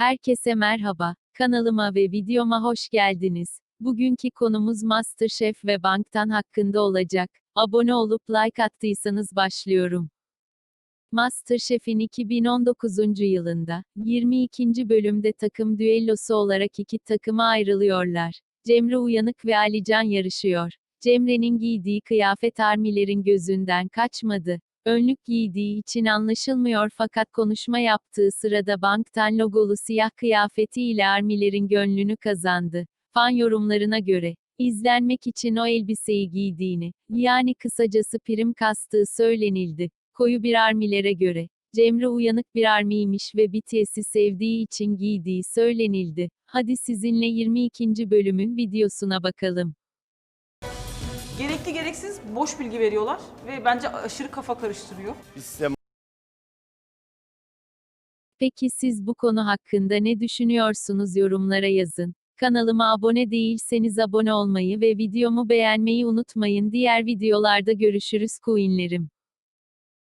Herkese merhaba. Kanalıma ve videoma hoş geldiniz. Bugünkü konumuz MasterChef ve Bank'tan hakkında olacak. Abone olup like attıysanız başlıyorum. MasterChef'in 2019. yılında 22. bölümde takım düellosu olarak iki takıma ayrılıyorlar. Cemre Uyanık ve Alican yarışıyor. Cemre'nin giydiği kıyafet Armilerin gözünden kaçmadı. Önlük giydiği için anlaşılmıyor fakat konuşma yaptığı sırada banktan logolu siyah kıyafetiyle Armilerin gönlünü kazandı. Fan yorumlarına göre, izlenmek için o elbiseyi giydiğini, yani kısacası prim kastığı söylenildi. Koyu bir Armilere göre, Cemre uyanık bir armiymiş ve BTS'i sevdiği için giydiği söylenildi. Hadi sizinle 22. bölümün videosuna bakalım. Gerekli gereksiz boş bilgi veriyorlar ve bence aşırı kafa karıştırıyor. Biz size Peki siz bu konu hakkında ne düşünüyorsunuz yorumlara yazın. Kanalıma abone değilseniz abone olmayı ve videomu beğenmeyi unutmayın. Diğer videolarda görüşürüz coinlerim.